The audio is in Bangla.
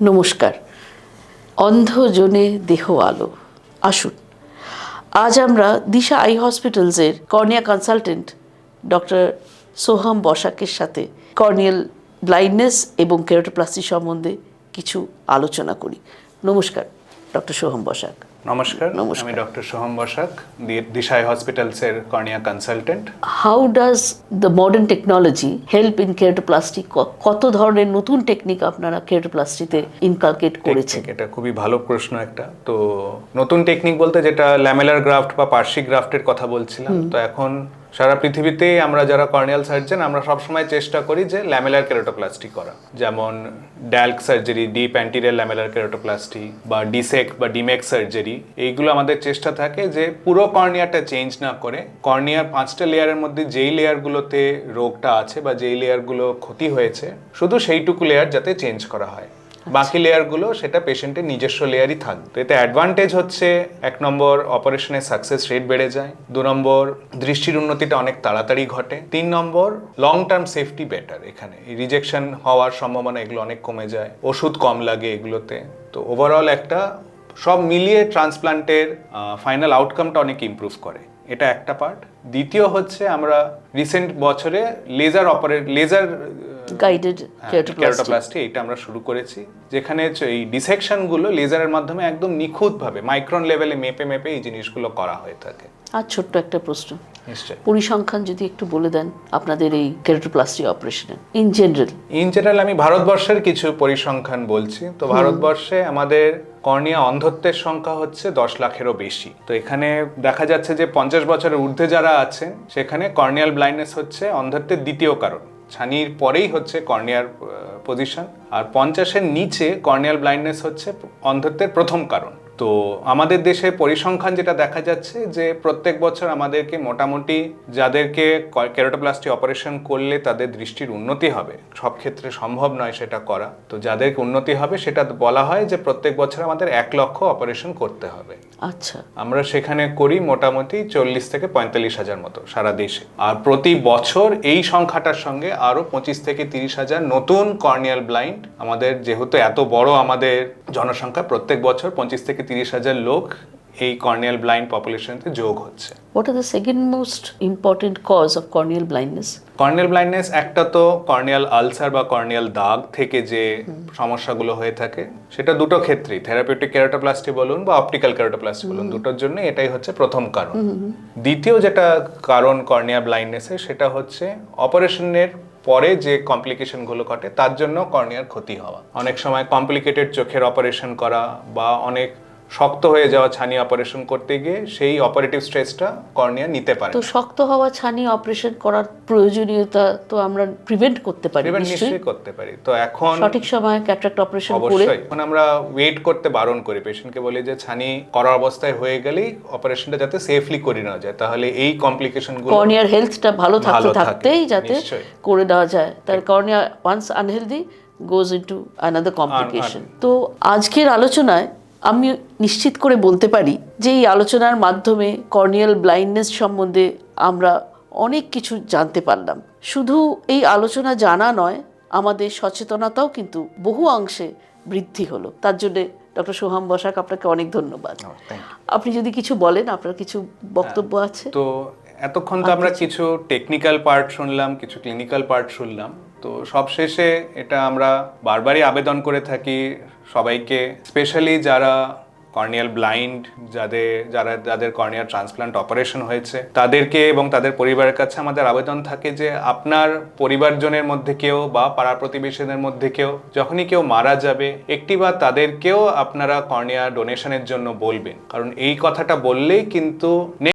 নমস্কার। অন্ধজনে দেহ আলো। আসুন। আজ আমরা দিশা আই হসপিটালসের কর্নিয়া কনসালটেন্ট ডক্টর সোহাম বসাকের সাথে কর্নিয়াল ব্লাইন্ডনেস এবং কেরোটোপ্লাস্টি সম্বন্ধে কিছু আলোচনা করি। নমস্কার, ডক্টর সোহাম বসাক। নমস্কার নমস্কার। আমি doctor Soham Basak Disha eye হসপিটালসের cornea consultant how does the modern technology help in keratoplasty কত ধরনের নতুন টেকনিক আপনারা কেরোটোপ্লাস্টিতে ইনকালকেট করেছেন? এটা খুবই ভালো প্রশ্ন একটা। তো নতুন টেকনিক বলতে যেটা ল্যামেলার গ্রাফট বা পার্সি গ্রাফটের কথা বলছিলাম তো এখন সারা পৃথিবীতে আমরা যারা কর্নিয়াল সার্জন আমরা সবসময় চেষ্টা করি যে ল্যামেলার কেরোটোপ্লাস্টি করা। যেমন DALK surgery deep anterior lamellar keratoplasty বা ডিসেক বা ডিমেক সার্জারি এইগুলো আমাদের চেষ্টা থাকে যে পুরো কর্নিয়াটা চেঞ্জ না করে কর্নিয়ার পাঁচটা লেয়ারের মধ্যে যেই লেয়ারগুলোতে রোগটা আছে বা যেই লেয়ারগুলো ক্ষতি হয়েছে, শুধু সেইটুকু লেয়ার যাতে চেঞ্জ করা হয়। বাকি লেয়ারগুলো সেটা পেশেন্টের নিজস্ব লেয়ারই থাকবে এতে অ্যাডভান্টেজ হচ্ছে, এক নম্বর অপারেশনের সাকসেস রেট বেড়ে যায়, দু নম্বর দৃষ্টির উন্নতিটা অনেক তাড়াতাড়ি ঘটে, তিন number long term safety better এখানে রিজেকশন হওয়ার সম্ভাবনা এগুলো অনেক কমে যায়, ওষুধ কম লাগে এগুলোতে। তো ওভারঅল একটা সব মিলিয়ে ট্রান্সপ্লান্টের ফাইনাল আউটকামটা অনেক ইমপ্রুভ করে। এটা একটা পার্ট দ্বিতীয় হচ্ছে আমরা রিসেন্ট বছরে laser operate laser guided keratoplasty keratoplasty এটা আমরা শুরু করেছি যেখানে এই ডিসেকশনগুলো লেজারের মাধ্যমে একদম নিখুঁতভাবে মাইক্রন লেভেলে মেপে মেপে এই জিনিসগুলো করা হয়ে থাকে। আর ছোট্ট একটা প্রশ্ন। পরিসংখ্যান যদি একটু বলে দেন আপনাদের এই কেরোটোপ্লাস্টি অপারেশনের ইন জেনারেল ইন জেনারেল আমি ভারতবর্ষের কিছু পরিসংখ্যান বলছি। তো ভারতবর্ষে আমাদের কর্নিয়া অন্ধত্বের সংখ্যা হচ্ছে দশ লাখেরও বেশি। তো এখানে দেখা যাচ্ছে যে পঞ্চাশ বছরের ঊর্ধ্বে যারা আছেন সেখানে কর্নিয়াল ব্লাইন্ডনেস হচ্ছে অন্ধত্বের দ্বিতীয় কারণ। ছানির পরেই হচ্ছে কর্নিয়ার পজিশন আর পঞ্চাশের নিচে কর্নিয়াল ব্লাইন্ডনেস হচ্ছে অন্ধত্বের প্রথম কারণ। তো আমাদের দেশে পরিসংখ্যান যেটা দেখা যাচ্ছে যে প্রত্যেক বছর আমাদেরকে মোটামুটি যাদেরকে কেরোটোপ্লাস্টি অপারেশন করলে তাদের দৃষ্টির উন্নতি হবে। সব ক্ষেত্রে সম্ভব নয় সেটা করা। তো যাদের উন্নতি হবে সেটা বলা হয় যে প্রত্যেক বছর আমাদের এক লক্ষ অপারেশন করতে হবে। আচ্ছা। আমরা সেখানে করি মোটামুটি চল্লিশ থেকে পঁয়তাল্লিশ হাজার মতো সারা দেশে। আর প্রতি বছর এই সংখ্যাটার সঙ্গে আরও পঁচিশ থেকে তিরিশ হাজার নতুন কর্নিয়াল ব্লাইন্ড আমাদের যেহেতু এত বড় আমাদের জনসংখ্যা প্রত্যেক বছর পঁচিশ থেকে তিরিশ হাজার লোক এই কর্নিয়াল ব্লাইন্ড পপুলেশনতে যোগ হচ্ছে। What are the second most important cause of corneal blindness corneal blindness একটা তো কর্নিয়াল আলসার বা কর্নিয়াল দাগ থেকে যে সমস্যাগুলো হয়ে থাকে সেটা দুটো ক্ষেত্রেই থেরাপিউটিক ক্যারোটোপ্লাস্টি বলুন বা অপটিক্যাল ক্যারোটোপ্লাস্টি বলুন দুটোর জন্য এটাই হচ্ছে প্রথম কারণ। দ্বিতীয় যেটা কারণ কর্নিয়া ব্লাইন্ডনেসের সেটা হচ্ছে অপারেশনের পরে যে কমপ্লিকেশনগুলো ঘটে তার জন্য কর্নিয়ার ক্ষতি হওয়া। অনেক সময় কমপ্লিকেটেড চোখের অপারেশন করা বা অনেক শক্ত হয়ে যাওয়া ছানি অপারেশন করতে গিয়ে সেই অপারেটিভ স্ট্রেসটা কর্নিয়া নিতে পারে। তো শক্ত হওয়া ছানি অপারেশন করার প্রয়োজনীয়তা তো আমরা প্রিভেন্ট করতে পারি নিশ্চয়ই? করতে পারি। তো এখন সঠিক সময়ে ক্যাটরাক্ট অপারেশন করে এখন আমরা ওয়েট করতে বারণ করি। পেশেন্টকে বলি যে ছানি করার অবস্থায় হয়ে গেলেই অপারেশনটা যাতে সেফলি করে নেওয়া যায়। তাহলে এই কমপ্লিকেশনগুলো কর্নিয়ার হেলথটা ভালো থাকতে থাকতেই যাতে করে দেওয়া যায়। তার cornea once unhealthy goes into another complication তো আজকের আলোচনায় আমি নিশ্চিত করে বলতে পারি যে এই আলোচনার মাধ্যমে কর্নিয়াল ব্লাইন্ডনেস সম্বন্ধে আমরা অনেক কিছু জানতে পারলাম। শুধু এই আলোচনা জানা নয় আমাদের সচেতনতাও কিন্তু বহু অংশে বৃদ্ধি হলো। তার জন্য ডক্টর সোহাম বসাক আপনাকে অনেক ধন্যবাদ। Oh, আপনি যদি কিছু বলেন আপনার কিছু বক্তব্য আছে? তো এতক্ষণ তো আমরা কিছু টেকনিক্যাল পার্ট শুনলাম কিছু ক্লিনিক্যাল পার্ট শুনলাম। তো সবশেষে এটা আমরা বারবারই আবেদন করে থাকি সবাইকে, স্পেশালি যারা কর্নিয়াল ব্লাইন্ড যাদের যারা, যাদের কর্নিয়াল ট্রান্সপ্লান্ট অপারেশন হয়েছে, তাদেরকে এবং তাদের পরিবারের কাছে আমাদের আবেদন থাকে যে আপনার পরিবারজনের মধ্যে কেউ বা পাড়া প্রতিবেশীদের মধ্যে কেউ যখনই কেউ মারা যাবে, একটি বা তাদেরকেও আপনারা কর্নিয়া ডোনেশনের জন্য বলবেন। কারণ এই কথাটা বললেই কিন্তু